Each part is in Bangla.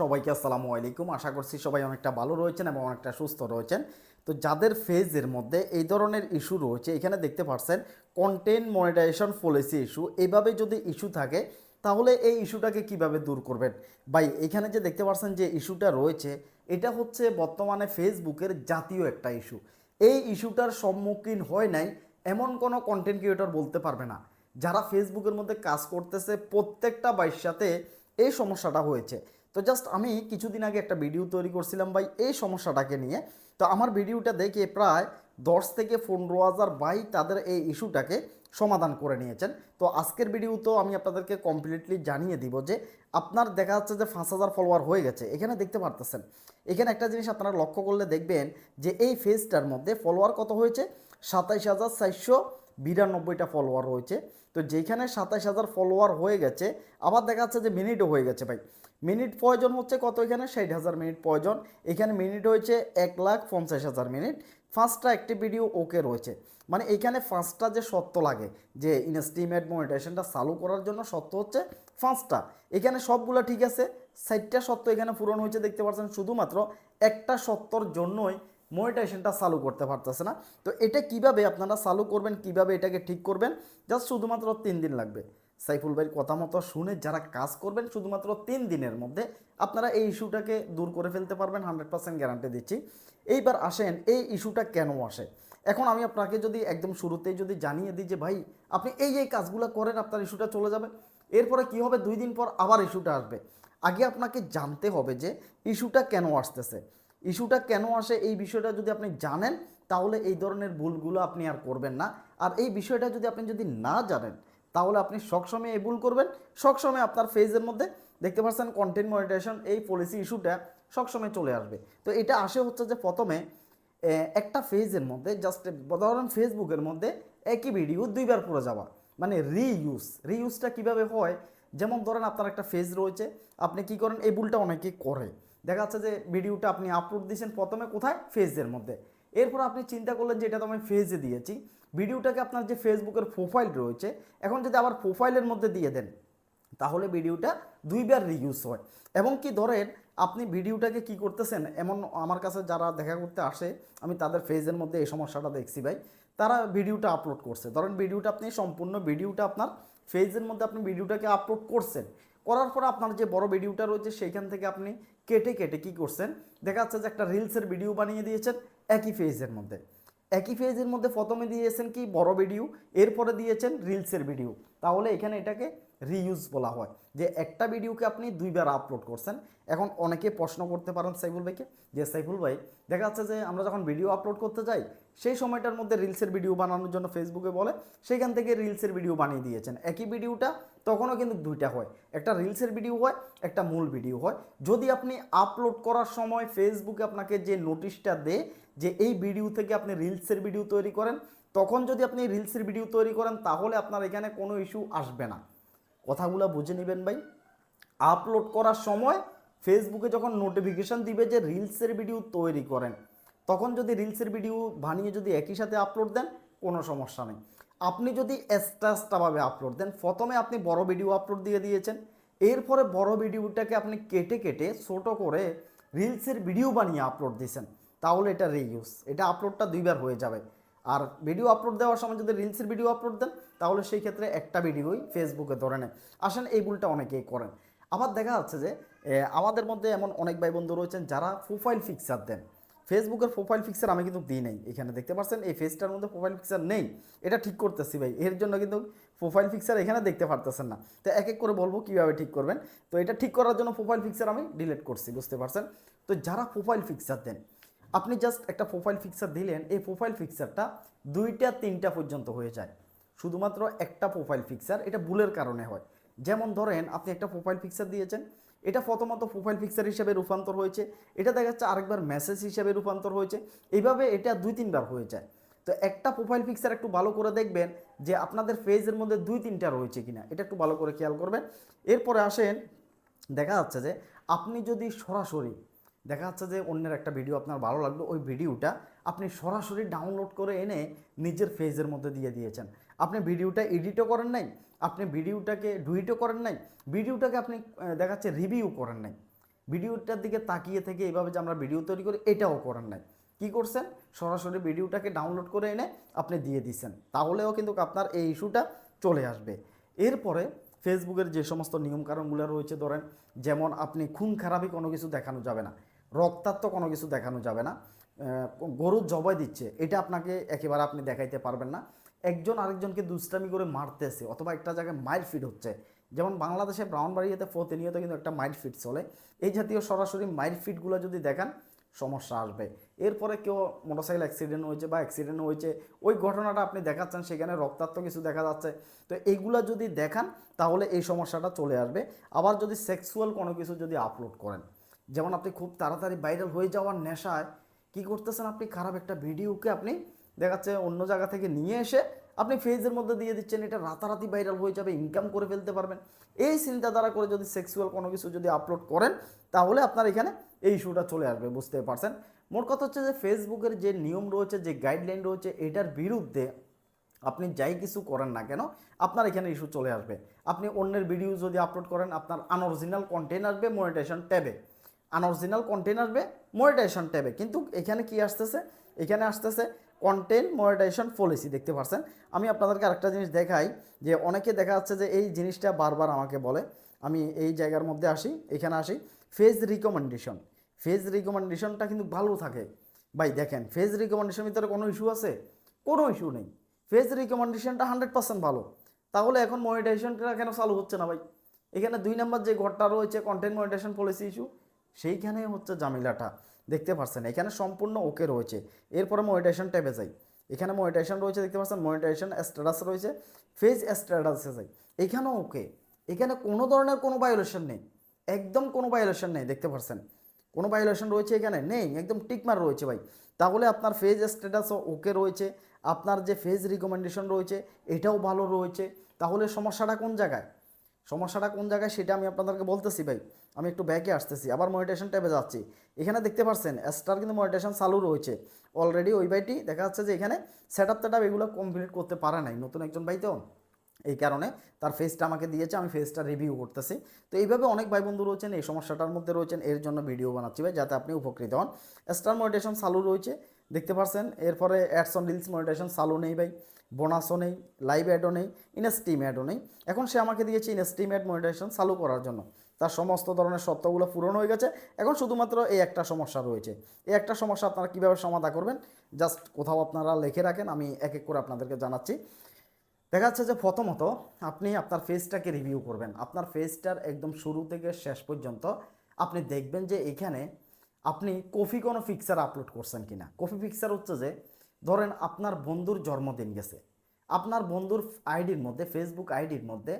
সবাইকে আসসালামু আলাইকুম। আশা করছি সবাই অনেকটা ভালো রয়েছেন এবং অনেকটা সুস্থ রয়েছেন। তো যাদের ফেজের মধ্যে এই ধরনের ইস্যু রয়েছে, এখানে দেখতে পাচ্ছেন কন্টেন্ট মনিটাইজেশন পলিসি ইস্যু এইভাবে যদি ইস্যু থাকে, তাহলে এই ইস্যুটাকে কীভাবে দূর করবেন? ভাই, এখানে যে দেখতে পাচ্ছেন যে ইস্যুটা রয়েছে, এটা হচ্ছে বর্তমানে ফেসবুকের জাতীয় একটা ইস্যু। এই ইস্যুটার সম্মুখীন হয় নাই এমন কোনো কন্টেন্ট ক্রিয়েটর বলতে পারবে না। যারা ফেসবুকের মধ্যে কাজ করতেছে, প্রত্যেকটা বাইর সাথে এই সমস্যাটা হয়েছে। তো জাস্ট আমি কিছুদিন আগে একটা ভিডিও তৈরি করছিলাম ভাই এই সমস্যাটাকে নিয়ে। তো আমার ভিডিওটা দেখে প্রায় দশ থেকে পনেরো হাজার ভাই তাদের এই ইস্যুটাকে সমাধান করে নিয়েছেন। তো আজকের ভিডিও তো আমি আপনাদেরকে কমপ্লিটলি জানিয়ে দিব যে আপনার দেখা যাচ্ছে যে পাঁচ হাজার ফলোয়ার হয়ে গেছে। এখানে দেখতে পারতেছেন। এখানে একটা জিনিস আপনারা লক্ষ্য করলে দেখবেন যে এই ফেজটার মধ্যে ফলোয়ার কত হয়েছে? সাতাইশ হাজার চারশো বিরানব্বইটা ফলোয়ার রয়েছে। তো যেখানে সাতাইশ হাজার ফলোয়ার হয়ে গেছে, আবার দেখা যাচ্ছে যে মিনিটও হয়ে গেছে ভাই। মিনিট প্রয়োজন হচ্ছে কত এখানে? ষাট হাজার মিনিট প্রয়োজন। এখানে মিনিট হয়েছে এক লাখ পঞ্চাশ হাজার মিনিট পাঁচটা একটি ভিডিও ওকে রয়েছে। মানে এখানে পাঁচটা যে সত্য লাগে, যে ইনস্টিমেট মনিটাইজেশনটা চালু করার জন্য সত্য হচ্ছে পাঁচটা। এখানে সবগুলো ঠিক আছে। ষাটটা সত্য এখানে পূরণ হয়েছে, দেখতে পাচ্ছেন। শুধুমাত্র একটা সত্যর জন্যই মনিটাইজেশনটা চালু করতে পারতেছে না। তো এটা কীভাবে আপনারা চালু করবেন, কীভাবে এটাকে ঠিক করবেন, জাস্ট শুধুমাত্র তিন দিন লাগবে। সাইফুল ভাইয়ের কথা মতো শুনে যারা কাজ করবেন, শুধুমাত্র তিন দিনের মধ্যে আপনারা এই ইস্যুটাকে দূর করে ফেলতে পারবেন, হান্ড্রেড পার্সেন্ট গ্যারান্টি দিচ্ছি। এইবার আসেন, এই ইস্যুটা কেন আসে? এখন আমি আপনাকে যদি একদম শুরুতেই যদি জানিয়ে দিই যে, ভাই, আপনি এই এই কাজগুলো করেন, আপনার ইস্যুটা চলে যাবে। এরপরে কি হবে? দুই দিন পর আবার ইস্যুটা আসবে। আগে আপনাকে জানতে হবে যে, ইস্যুটা কেন আসতেছে? ইস্যুটা কেন আসে এই বিষয়টা যদি আপনি জানেন, তাহলে এই ধরনের ভুলগুলো আপনি আর করবেন না। আর এই বিষয়টা যদি আপনি যদি না জানেন, তাহলে আপনি সবসময় এই ভুল করবেন। সবসময় আপনার ফেজের মধ্যে দেখতে পাচ্ছেন কন্টেন্ট মনিটাইজেশন এই পলিসি ইস্যুটা সবসময় চলে আসবে। তো এটা আসে হচ্ছে যে প্রথমে একটা ফেজের মধ্যে জাস্ট ধরেন ফেসবুকের মধ্যে একই ভিডিও দুইবার পড়ে যাওয়া। মানে রিইউজ রিইউজটা কীভাবে হয়? যেমন ধরেন আপনার একটা ফেজ রয়েছে, আপনি কি করেন, এই ভুলটা অনেকেই করে। দেখা যাচ্ছে যে ভিডিওটা আপনি আপলোড দিয়েছেন প্রথমে কোথায়? ফেজের মধ্যে। এরপর আপনি চিন্তা করলেন যে এটা তো আমি ফেজে দিয়েছি। ভিডিওটাকে আপনার যে ফেসবুকের প্রোফাইল রয়েছে, এখন যদি আবার প্রোফাইলের মধ্যে দিয়ে দেন, তাহলে ভিডিওটা দুইবার রিইউজ হয়। এবং কি ধরেন, আপনি ভিডিওটাকে কি করতেছেন, এমন আমার কাছে যারা দেখা করতে আসে, আমি তাদের ফেজের মধ্যে এই সমস্যাটা দেখছি ভাই, তারা ভিডিওটা আপলোড করছে। ধরেন ভিডিওটা আপনি সম্পূর্ণ ভিডিওটা আপনার ফেজের মধ্যে আপনি ভিডিওটাকে আপলোড করছেন। করার পর আপনার যে বড় ভিডিওটা রয়েছে সেইখান থেকে আপনি কেটে কেটে কি করছেন? দেখা যাচ্ছে যে একটা রিলসের ভিডিও বানিয়ে দিয়েছেন একই ফেজের মধ্যে। একই ফেজের মধ্যে প্রথমে দিয়েছেন কি? বড় ভিডিও এরপরে দিয়েছেন রিলসের ভিডিও তাহলে এখানে এটাকে রিইউজ বলা হয়। যে একটা ভিডিওকে আপনি দুইবার আপলোড করছেন, এখন অনেকে প্রশ্ন করতে পারেন সাইফুল ভাইকে, যে সাইফুল ভাই, দেখা যাচ্ছে যে আমরা যখন ভিডিও আপলোড করতে যাই, সেই সময়টার মধ্যে রিলসের ভিডিও বানানোর জন্য ফেসবুকে বলে, সেখান থেকে রিলসের ভিডিও বানিয়ে দিয়েছেন। একই ভিডিওটা তখনও কিন্তু দুইটা হয়। একটা রিলসের ভিডিও হয়, একটা মূল ভিডিও হয়। যদি আপনি আপলোড করার সময় ফেসবুকে আপনাকে যে নোটিশটা দেয়, যে এই ভিডিও থেকে আপনি রিলসের ভিডিও তৈরি করেন তখন যদি আপনি রিলসের ভিডিও তৈরি করেন, তাহলে আপনার এখানে কোনো ইস্যু আসবে না। কথাগুলো বুঝে নেবেন ভাই। আপলোড করার সময় ফেসবুকে যখন নোটিফিকেশান দিবে যে রিলসের ভিডিও তৈরি করেন, তখন যদি রিলসের ভিডিও বানিয়ে যদি একই সাথে আপলোড দেন, কোনো সমস্যা নেই। আপনি যদি এক্সট্রাভাবে আপলোড দেন, প্রথমে আপনি বড় ভিডিও আপলোড দিয়ে দিয়েছেন। এরপরে বড় ভিডিওটাকে আপনি কেটে কেটে ছোট করে রিলসের ভিডিও বানিয়ে আপলোড দিয়েছেন। তাহলে এটা রিউজ এটা আপলোডটা দুইবার হয়ে যাবে। আর ভিডিও আপলোড দেওয়ার সময় যদি রিলসের ভিডিও আপলোড দেন, তাহলে সেই ক্ষেত্রে একটা ভিডিওই ফেসবুকে ধরে নেয় আসেন, এই ভুলটা অনেকেই করেন। আবার দেখা যাচ্ছে যে আমাদের মধ্যে এমন অনেক ভাই বন্ধু রয়েছেন যারা প্রোফাইল ফিক্সার দেন। ফেসবুকের প্রোফাইল পিকচার আমি কিন্তু দিই নাই। এখানে দেখতে পাচ্ছেন এই ফেসটার মধ্যে প্রোফাইল পিকচার নেই। এটা ঠিক করতেছি ভাই। এর জন্য কিন্তু প্রোফাইল পিকচার এখানে দেখতে পারতেছেন না। তো এক এক করে বলব কীভাবে ঠিক করবেন। তো এটা ঠিক করার জন্য প্রোফাইল পিকচার আমি ডিলিট করছি, বুঝতে পারছেন? তো যারা প্রোফাইল পিকচার দেন আপনি জাস্ট একটা প্রোফাইল পিকচার দিলেন, এই প্রোফাইল পিকচারটা দুইটা, তিনটা পর্যন্ত হয়ে যায়। শুধুমাত্র একটা প্রোফাইল পিকচার এটা ভুলের কারণে হয়। যেমন ধরেন, আপনি একটা প্রোফাইল পিকচার দিয়েছেন, এটা প্রথমত প্রোফাইল পিকচার হিসেবে রূপান্তর হয়েছে, এটা দেখা যাচ্ছে আরেকবার মেসেজ হিসেবে রূপান্তর হয়েছে, এইভাবে এটা দুই, তিনবার হয়ে যায়। তো একটা প্রোফাইল পিকচার একটু ভালো করে দেখবেন যে আপনাদের ফেজের মধ্যে দুই, তিনটা রয়েছে কিনা, এটা একটু ভালো করে খেয়াল করবেন। এরপরে আসেন, দেখা যাচ্ছে যে আপনি যদি সরাসরি দেখা যাচ্ছে যে অন্যের একটা ভিডিও আপনার ভালো লাগল, ওই ভিডিওটা আপনি সরাসরি ডাউনলোড করে এনে নিজের ফেজের মধ্যে দিয়ে দিয়েছেন। আপনি ভিডিওটা এডিটও করেন নাই, আপনি ভিডিওটাকে ডুইটও করেন নাই ভিডিওটাকে আপনি দেখা যাচ্ছে রিভিউ করেন নাই। ভিডিওটার দিকে তাকিয়ে থেকে এইভাবে যে আমরা ভিডিও তৈরি করি, এটাও করেন নাই। কি করছেন? সরাসরি ভিডিওটাকে ডাউনলোড করে এনে আপনি দিয়ে দিচ্ছেন। তাহলেও কিন্তু আপনার এই ইস্যুটা চলে আসবে। এরপরে ফেসবুকের যে সমস্ত নিয়মকানুনগুলো রয়েছে ধরেন, যেমন আপনি খুন খারাপই কোনো কিছু দেখানো যাবে না। রক্তাক্ত কোনো কিছু দেখানো যাবে না। আহ, গরু জবাই দিচ্ছে এটা আপনাকে একেবারে আপনি দেখাইতে পারবেন না। একজন আরেকজনকে দুষ্টামি করে মারতেছে অথবা একটা জায়গায় মাইল ফিট হচ্ছে। যেমন বাংলাদেশে ব্রাউনবাড়িয়াতে প্রতিনিয়ত কিন্তু একটা মাইল ফিট চলে। এই জাতীয় সরাসরি মাইল ফিটগুলো যদি দেখান সমস্যা আসবে। এরপরে কেউ মোটরসাইকেল অ্যাক্সিডেন্ট হয়েছে বা অ্যাক্সিডেন্ট হয়েছে ওই ঘটনাটা আপনি দেখাচ্ছেন সেখানে রক্তাক্ত কিছু দেখা যাচ্ছে। তো এইগুলা যদি দেখান তাহলে এই সমস্যাটা চলে আসবে। আবার যদি সেক্সুয়াল কোনো কিছু যদি আপলোড করেন যেমন আপনি খুব তাড়াতাড়ি ভাইরাল হয়ে যাওয়ার নেশায় কি করতেছেন আপনি? খারাপ একটা ভিডিওকে আপনি দেখাচ্ছে অন্য জায়গা থেকে নিয়ে এসে আপনি ফেজের মধ্যে দিয়ে দিচ্ছেন, এটা রাতারাতি ভাইরাল হয়ে যাবে ইনকাম করে ফেলতে পারবেন। এই চিন্তাধারা করে যদি সেক্সুয়াল কোনো কিছু যদি আপলোড করেন, তাহলে আপনার এখানে এই ইস্যুটা চলে আসবে, বুঝতে পারছেন? মোট কথা হচ্ছে যে ফেসবুকের যে নিয়ম রয়েছে, যে গাইডলাইন রয়েছে, এটার বিরুদ্ধে আপনি যাই কিছু করেন না কেন, আপনার এখানে ইস্যু চলে আসবে। আপনি অন্যের ভিডিও যদি আপলোড করেন, আপনার আনঅরিজিনাল কন্টেন্ট আসবে মনিটেশন ট্যাবে আনঅরিজিনাল কন্টেন্ট আসবে মনিটাইজেশন ট্যাবে কিন্তু এখানে কি আসতেছে? এখানে আসতেছে কন্টেন্ট মনিটাইজেশন পলিসি দেখতে পাচ্ছেন আমি আপনাদেরকে আরেকটা জিনিস দেখাই, যে অনেকে দেখা যাচ্ছে যে এই জিনিসটা বারবার আমাকে বলে। আমি এই জায়গার মধ্যে আসি, এখানে আসি ফেজ রিকমেন্ডেশন ফেজ রিকমেন্ডেশনটা কিন্তু ভালো থাকে। ভাই, দেখেন ফেজ রিকমেন্ডেশন ভিতরে কোনো ইস্যু আছে? কোনো ইস্যু নেই। ফেজ রিকমেন্ডেশনটা হান্ড্রেড পার্সেন্ট ভালো। তাহলে এখন মনিটাইজেশনটা কেন চালু হচ্ছে না ভাই? এখানে দুই নম্বর যে ঘরটা রয়েছে কন্টেন্ট মনিটাইজেশন পলিসি ইস্যু সেইখানে হচ্ছে জামিলাটা, দেখতে পাচ্ছেন এখানে সম্পূর্ণ ওকে রয়েছে। এরপরে মনিটাইজেশন ট্যাবে যাই। এখানে মনিটাইজেশন রয়েছে, দেখতে পাচ্ছেন? মনিটাইজেশন স্ট্যাটাস রয়েছে। ফেজ স্ট্যাটাসে যাই। এখানেও ওকে। এখানে কোনো ধরনের কোনো ভায়োলেশন নেই। একদম কোনো ভায়োলেশন নেই, দেখতে পাচ্ছেন কোনো ভায়োলেশন রয়েছে এখানে? নেই। একদম টিকমার রয়েছে ভাই। তাহলে আপনার ফেজ স্ট্যাটাসও ওকে রয়েছে। আপনার যে ফেজ রিকমেন্ডেশন রয়েছে, এটাও ভালো রয়েছে। তাহলে সমস্যাটা কোন জায়গায়? সমস্যাটা কোন জায়গায় সেটা আমি আপনাদেরকে বলতেছি ভাই। আমি একটু ব্যাকে আসতেছি। আবার মনিটেশন ট্যাবে যাচ্ছি। এখানে দেখতে পাচ্ছেন স্টার কিন্তু মনিটেশন চালু রয়েছে। অলরেডি ওই ভাইটি দেখা যাচ্ছে যে এখানে সেট আপ টেট এগুলো কমপ্লিট করতে পারে নাই। নতুন একজন ভাই তো। এই কারণে তার ফেসটা আমাকে দিয়েছে, আমি ফেসটা রিভিউ করতেছি। তো এইভাবে অনেক ভাই বন্ধু রয়েছেন, এই সমস্যাটার মধ্যে রয়েছেন, এর জন্য ভিডিও বানাচ্ছি ভাই, যাতে আপনি উপকৃত হন। স্টার মনিটেশন চালু রয়েছে, দেখতে পাচ্ছেন এরপরে অ্যাডস অন রিলস মনিটেশন চালু নেই ভাই। বোনাসও নেই লাইভ অ্যাডও নেই ইনস্টিম অ্যাডও নেই। এখন সে আমাকে দিয়েছে ইনস্টিম অ্যাড মনিটেশন চালু করার জন্য। তার সমস্ত ধরনের সত্যগুলো পূরণ হয়ে গেছে। এখন শুধুমাত্র এই একটা সমস্যা রয়েছে। এই একটা সমস্যা আপনারা কীভাবে সমাধা করবেন জাস্ট কোথাও আপনারা লিখে রাখেন, আমি এক এক করে আপনাদেরকে জানাচ্ছি। দেখা যাচ্ছে যে প্রথমত আপনি আপনার ফেসটাকে রিভিউ করবেন। আপনার ফেসটার একদম শুরু থেকে শেষ পর্যন্ত আপনি দেখবেন যে এখানে আপনি কফি কোনো পিকচার আপলোড করছেন কিনা। কফি পিকচার হচ্ছে যে ধরেন আপনার বন্ধুর জন্মদিন গেছে। আপনার বন্ধুর আইডির মধ্যে ফেসবুক আইডির মধ্যে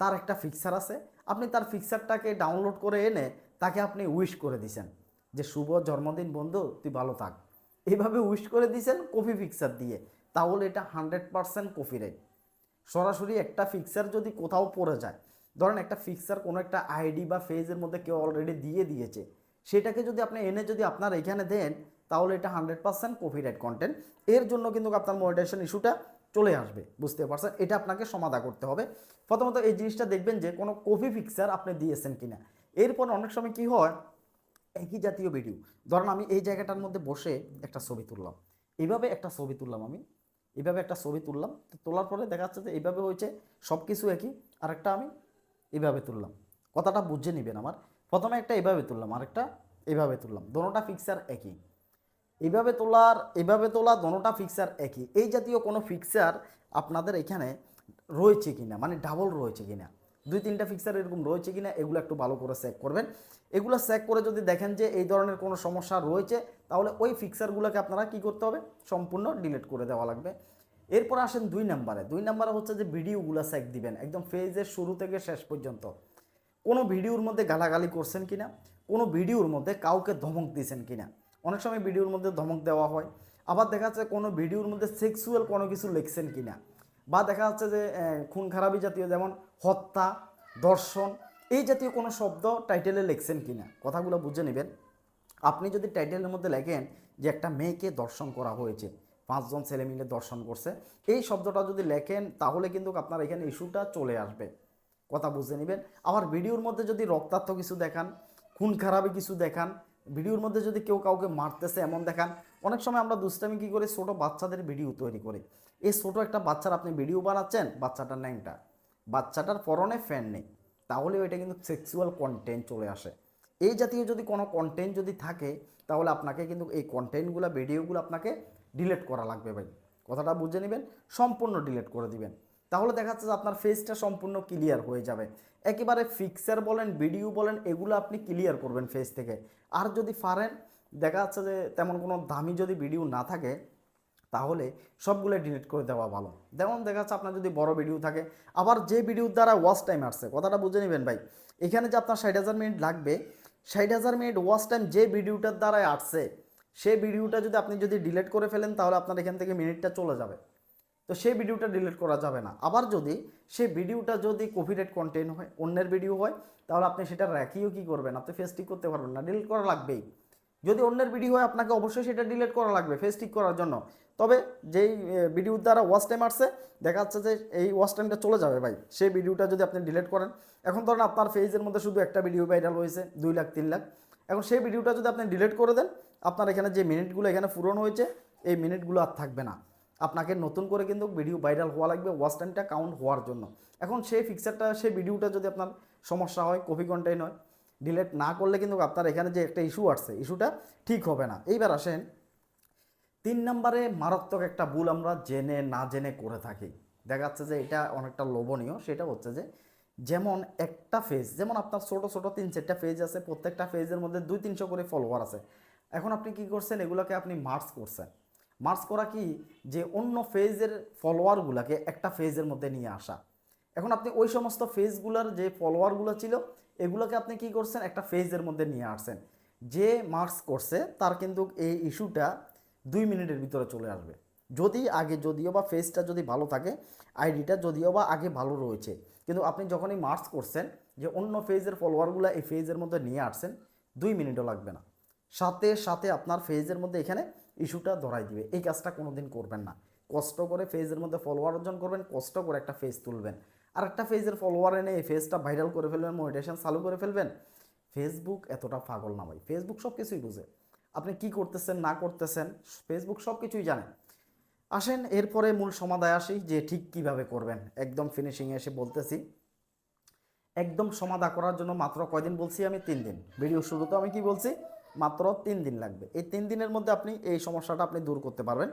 তার একটা ফিক্সার আছে। আপনি তার ফিক্সারটাকে ডাউনলোড করে এনে তাকে আপনি উইশ করে দিছেন যে, শুভ জন্মদিন বন্ধু, তুই ভালো থাক। এইভাবে উইশ করে দিছেন কফি ফিক্সার দিয়ে। তাহলে এটা হান্ড্রেড পারসেন্ট কপিরাইট সরাসরি একটা ফিক্সার যদি কোথাও পড়ে যায়, ধরেন একটা ফিক্সার কোনো একটা আইডি বা ফেজের মধ্যে কেউ অলরেডি দিয়ে দিয়েছে, সেটাকে যদি আপনি এনে যদি আপনার এখানে দেন তাহলে এটা হান্ড্রেড পার্সেন্ট কপিরাইট কন্টেন্ট এর জন্য কিন্তু আপনার মনিটাইজেশন ইস্যুটা চলে আসবে, বুঝতে পারছেন? এটা আপনাকে সমাধা করতে হবে। প্রথমত এই জিনিসটা দেখবেন যে কোনো কপি ফিক্সার আপনি দিয়েছেন কিনা। এরপর অনেক সময় কি হয়, একই জাতীয় ভিডিও ধরেন আমি এই জায়গাটার মধ্যে বসে একটা ছবি তুললাম। এইভাবে একটা ছবি তুললাম আমি। এইভাবে একটা ছবি তুললাম। তোলার পরে দেখা যাচ্ছে যে এইভাবে হয়েছে সব কিছু একই। আরেকটা আমি এইভাবে তুললাম। কথাটা বুঝে নেবেন আমার। প্রথমে একটা এইভাবে তুললাম, আরেকটা এইভাবে তুললাম। দোনোটা ফিক্সার একই। এইভাবে তোলার, এইভাবে তোলা দোনোটা ফিক্সার একই। এই জাতীয় কোনো ফিক্সার আপনাদের এখানে রয়েছে কিনা? মানে ডাবল রয়েছে কিনা? দুই তিনটা ফিক্সার এরকম রয়েছে কিনা? এগুলো একটু ভালো করে চেক করবেন। এগুলো চেক করে যদি দেখেন যে এই ধরনের কোনো সমস্যা রয়েছে, তাহলে ওই ফিক্সারগুলোকে আপনারা কি করতে হবে? সম্পূর্ণ ডিলিট করে দেওয়া লাগবে। এরপর আসেন দুই নাম্বারে। দুই নাম্বারে হচ্ছে যে ভিডিওগুলো চেক দিবেন। একদম ফেজের শুরু থেকে শেষ পর্যন্ত। কোনো ভিডিওর মধ্যে গালাগালি করছেন কিনা? কোনো ভিডিওর মধ্যে কাউকে ধমক দিয়েছেন কিনা? অনেক সময় ভিডিওর মধ্যে ধমক দেওয়া হয়। আবার দেখা যাচ্ছে কোনো ভিডিওর মধ্যে সেক্সুয়াল কোনো কিছু লিখছেন কিনা। বা দেখা যাচ্ছে যে খুন খারাপি জাতীয় যেমন হত্যা, দর্শন, এই জাতীয় কোনো শব্দ টাইটেলে লিখছেন কিনা। কথাগুলো বুঝে নেবেন। আপনি যদি টাইটেলের মধ্যে লেখেন যে একটা মেয়েকে দর্শন করা হয়েছে, পাঁচজন ছেলে মিলে দর্শন করছে, এই শব্দটা যদি লেখেন তাহলে কিন্তু আপনার এখানে ইস্যুটা চলে আসবে। কথা বুঝে নেবেন। আবার ভিডিওর মধ্যে যদি রক্তাক্ত কিছু দেখান, খুন খারাপি কিছু দেখান ভিডিওর মধ্যে যদি কেউ কাউকে মারতেছে, এমন দেখান। অনেক সময় আমরা দুষ্টামি কী করি? ছোটো বাচ্চাদের ভিডিও তৈরি করি। এই ছোটো একটা বাচ্চার আপনি ভিডিও বানাচ্ছেন, বাচ্চাটার ন্যাংটা বাচ্চাটার পরনে ফ্যান নেই। তাহলে ওইটা কিন্তু সেক্সুয়াল কন্টেন্ট চলে আসে। এই জাতীয় যদি কোনো কন্টেন্ট যদি থাকে, তাহলে আপনাকে কিন্তু এই কন্টেন্টগুলো ভিডিওগুলো আপনাকে ডিলেট করা লাগবে ভাই। কথাটা বুঝে নেবেন, সম্পূর্ণ ডিলেট করে দিবেন। তাহলে দেখা যাচ্ছে যে আপনার ফেসটা সম্পূর্ণ ক্লিয়ার হয়ে যাবে। একেবারে ফিক্সার বলেন ভিডিও বলেন, এগুলো আপনি ক্লিয়ার করবেন ফেস থেকে। আর যদি পারেন, দেখা যাচ্ছে যে তেমন কোনো দামি যদি ভিডিও না থাকে, তাহলে সবগুলো ডিলিট করে দেওয়া ভালো। যেমন দেখা যাচ্ছে আপনার যদি বড় ভিডিও থাকে, আবার যে ভিডিওর দ্বারা ওয়াচ টাইম আসছে, কথাটা বুঝে নেবেন ভাই। এখানে যে আপনার ষাট হাজার মিনিট লাগবে, ষাট হাজার মিনিট ওয়াচ টাইম যে ভিডিওটার দ্বারাই আসছে সেই ভিডিওটা যদি আপনি যদি ডিলিট করে ফেলেন, তাহলে আপনার এখান থেকে মিনিটটা চলে যাবে। তো সেই ভিডিওটা ডিলিট করা যাবে না। আবার যদি সেই ভিডিওটা যদি কপিরাইট কন্টেন্ট হয়, অন্যের ভিডিও হয়, তাহলে আপনি সেটা রাখিও কি করবেন? আপনি ফেস করতে পারবেন না ডিলিট করা লাগবেই। যদি অন্যের ভিডিও হয়, আপনাকে অবশ্যই সেটা ডিলিট করা লাগবে ফেস ঠিক করার জন্য। তবে যেই ভিডিওর দ্বারা ওয়াচ টাইম আসছে, দেখা যাচ্ছে যে এই ওয়াচ টাইমটা চলে যাবে ভাই। সেই ভিডিওটা যদি আপনি ডিলিট করেন, এখন ধরেন আপনার ফেজের মধ্যে শুধু একটা ভিডিও ভাইরাল হয়েছে, দুই লাখ, তিন লাখ। এখন সেই ভিডিওটা যদি আপনি ডিলিট করে দেন, আপনার এখানে যে মিনিটগুলো এখানে পূরণ হয়েছে, এই মিনিটগুলো আর থাকবে না। আপনাকে নতুন করে কিন্তু ভিডিও ভাইরাল হওয়া লাগবে ওয়াচ টাইমটা কাউন্ট হওয়ার জন্য। এখন সেই ফিক্সারটা সেই ভিডিওটা যদি আপনার সমস্যা হয় কপি কন্টেন্ট হয় ডিলেট না করলে কিন্তু আপনার এখানে যে একটা ইস্যু আসছে ইস্যুটা ঠিক হবে না। এইবার আসেন, তিন নম্বরে মারাত্মক একটা ভুল আমরা জেনে না জেনে করে থাকি। দেখা যাচ্ছে যে এটা অনেকটা লোভনীয়, সেটা হচ্ছে যে যেমন একটা ফেজ যেমন আপনার ছোট ছোট তিন চারটা ফেজ আছে, প্রত্যেকটা ফেজের মধ্যে দুই, তিনশো করে ফলোয়ার আছে। এখন আপনি কি করছেন, এগুলোকে আপনি মার্চ করছেন। মার্চ করা কি যে অন্য ফেজের ফলোয়ারগুলোকে একটা ফেজের মধ্যে নিয়ে আসা। এখন আপনি ওই সমস্ত ফেজগুলোর যে ফলোয়ারগুলো ছিল, এগুলোকে আপনি কি করছেন? একটা ফেজের মধ্যে নিয়ে আসছেন। যে মার্কস করছে, তার কিন্তু এই ইস্যুটা দুই মিনিটের ভিতরে চলে আসবে। যদি আগে, যদিও বা ফেজটা যদি ভালো থাকে, আইডিটা যদিও বা আগে ভালো রয়েছে, কিন্তু আপনি যখনই মার্কস করছেন যে অন্য ফেজের ফলোয়ারগুলো এই ফেজের মধ্যে নিয়ে আসছেন, দুই মিনিটও লাগবে না। সাথে সাথে আপনার ফেজের মধ্যে এখানে ইস্যুটা ধরাই দিবে। এই কাজটা কোনোদিন করবেন না। কষ্ট করে ফেজের মধ্যে ফলোয়ার অর্জন করবেন, কষ্ট করে একটা ফেজ তুলবেন। আর একটা ফেজের ফলোয়ার এনে এই ফেজটা ভাইরাল করে ফেলবেন মোটিভেশন চালু করে ফেলবেন ফেসবুক এতটা পাগল না ভাই। ফেসবুক সব কিছুই বুঝে। আপনি কি করতেছেন, না করতেছেন ফেসবুক সব কিছুই জানে। আসেন, এরপরে মূল সমাধায় আসি যে ঠিক কীভাবে করবেন। একদম ফিনিশিংয়ে এসে বলতেছি। একদম সমাধা করার জন্য মাত্র কয়দিন বলছি আমি? তিন দিন। ভিডিও শুরুতে আমি কি বলছি? মাত্র তিন দিন লাগবে। এই তিন দিনের মধ্যে আপনি এই সমস্যাটা আপনি দূর করতে পারবেন।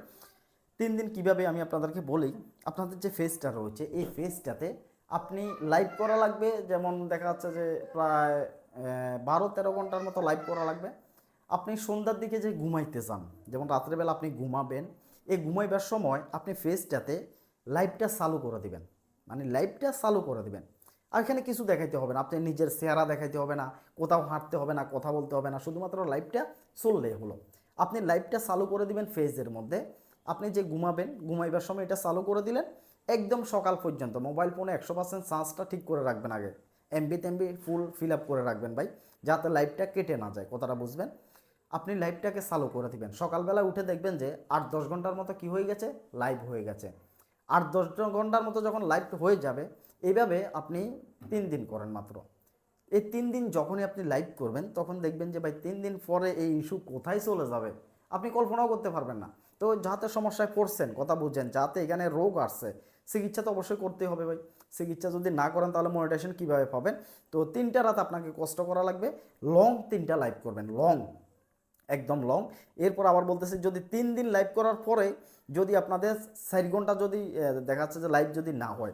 তিন দিন কীভাবে আমি আপনাদেরকে বলি, আপনাদের যে ফেসটা রয়েছে, এই ফেসটাতে আপনি লাইভ করা লাগবে, যেমন দেখা যাচ্ছে যে প্রায় বারো তেরো ঘণ্টার মতো লাইভ করা লাগবে। আপনি সন্ধ্যার দিকে যে ঘুমাইতে চান, যেমন রাত্রেবেলা আপনি ঘুমাবেন, এই ঘুমাইবার সময় আপনি ফেসটাতে লাইভটা চালু করে দিবেন। মানে লাইভটা চালু করে দিবেন। আর এখানে কিছু দেখাইতে হবে না। আপনি নিজের চেহারা দেখাইতে হবে না, কোথাও হাঁটতে হবে না, কথা বলতে হবে না, শুধুমাত্র লাইভটা চললে হলো। আপনি লাইভটা চালু করে দিবেন ফেজের মধ্যে। আপনি যে ঘুমাবেন, ঘুমাইবার সময় এটা চালু করে দিলেন, একদম সকাল পর্যন্ত। মোবাইল ফোনে একশো পার্সেন্ট চার্জটা ঠিক করে রাখবেন আগে। এমবি তেমবি ফুল ফিল আপ করে রাখবেন ভাই, যাতে লাইভটা কেটে না যায়, কথাটা বুঝবেন? আপনি লাইভটাকে চালু করে দিবেন। সকালবেলা উঠে দেখবেন যে আট দশ ঘণ্টার মতো কি হয়ে গেছে? লাইভ হয়ে গেছে। আট দশ ঘণ্টার মতো যখন লাইভ হয়ে যাবে এইভাবে আপনি তিন দিন করেন মাত্র। এই তিন দিন যখনই আপনি লাইভ করবেন তখন দেখবেন যে ভাই তিন দিন পরে এই ইস্যু কোথায় চলে যাবে? আপনি কল্পনাও করতে পারবেন না। তো যাতে সমস্যায় পড়ছেন কথা বুঝছেন যাতে এখানে রোগ আসছে চিকিৎসা তো অবশ্যই করতে হবে ভাই। চিকিৎসা যদি না করেন তাহলে মনিটেশন কীভাবে পাবেন? তো তিনটা রাত আপনাকে কষ্ট করা লাগবে। লং তিনটা লাইভ করবেন লং একদম লং এরপর আবার বলতেছি যদি তিন দিন লাইভ করার পরে যদি আপনাদের চার ঘণ্টা যদি আহ, দেখা যাচ্ছে যে লাইভ যদি না হয়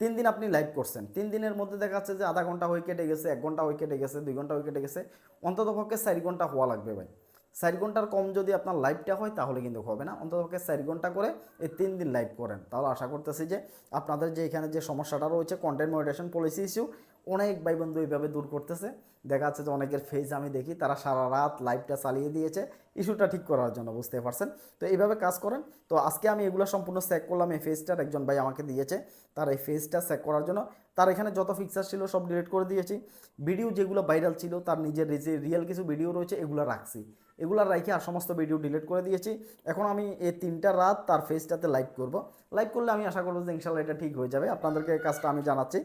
তিন দিন আপনি লাইভ করছেন। তিন দিনের মধ্যে দেখা যাচ্ছে যে আধা ঘণ্টা হয়ে কেটে গেছে, এক ঘণ্টা হয়ে কেটে গেছে, দুই ঘণ্টা হয়ে কেটে গেছে। অন্ততপক্ষে চার ঘণ্টা হওয়া লাগবে ভাই। চার ঘণ্টার কম যদি আপনার লাইভটা হয় তাহলে কিন্তু হবে না। অন্ততপক্ষে চার ঘণ্টা করে এই তিন দিন লাইভ করেন। তাহলে আশা করতেছি যে আপনাদের যে এখানে যে সমস্যাটা রয়েছে কন্টেন্ট মডিটেশন পলিসি ইস্যু অনেক ভাই বন্ধু এইভাবে দূর করতেছে। দেখা যাচ্ছে যে অনেকের ফেজ আমি দেখি, তারা সারা রাত লাইভটা চালিয়ে দিয়েছে। ইস্যুটা ঠিক করার জন্য, বুঝতে পারছেন? তো এইভাবে কাজ করেন। তো আজকে আমি এগুলো সম্পূর্ণ চেক করলাম, এই ফেজটার একজন ভাই আমাকে দিয়েছে। তার এই ফেজটা চেক করার জন্য, তার এখানে যত ফিক্সার ছিল সব ডিলিট করে দিয়েছি। ভিডিও যেগুলো ভাইরাল ছিল, তার নিজের রিয়েল কিছু ভিডিও রয়েছে, এগুলো রাখছি। এগুলো রাখি আর সমস্ত ভিডিও ডিলিট করে দিয়েছি। এখন আমি এই তিনটা রাত তার ফেজটাতে লাইভ করব। লাইভ করলে আমি আশা করব যে ইনশাল্লাহ এটা ঠিক হয়ে যাবে। আপনাদেরকে কাজটা আমি জানাচ্ছি।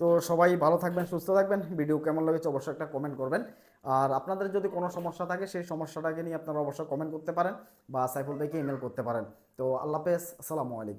তো সবাই ভালো থাকবেন, সুস্থ থাকবেন। ভিডিও কেমন লেগেছে অবশ্যই একটা কমেন্ট করবেন। আর আপনাদের যদি কোনো সমস্যা থাকে, সেই সমস্যাটাকে নিয়ে আপনারা অবশ্যই কমেন্ট করতে পারেন বা সাইফুল ভাইকে ইমেল করতে পারেন। তো আল্লাহ হাফেজ, আসসালামু আলাইকুম।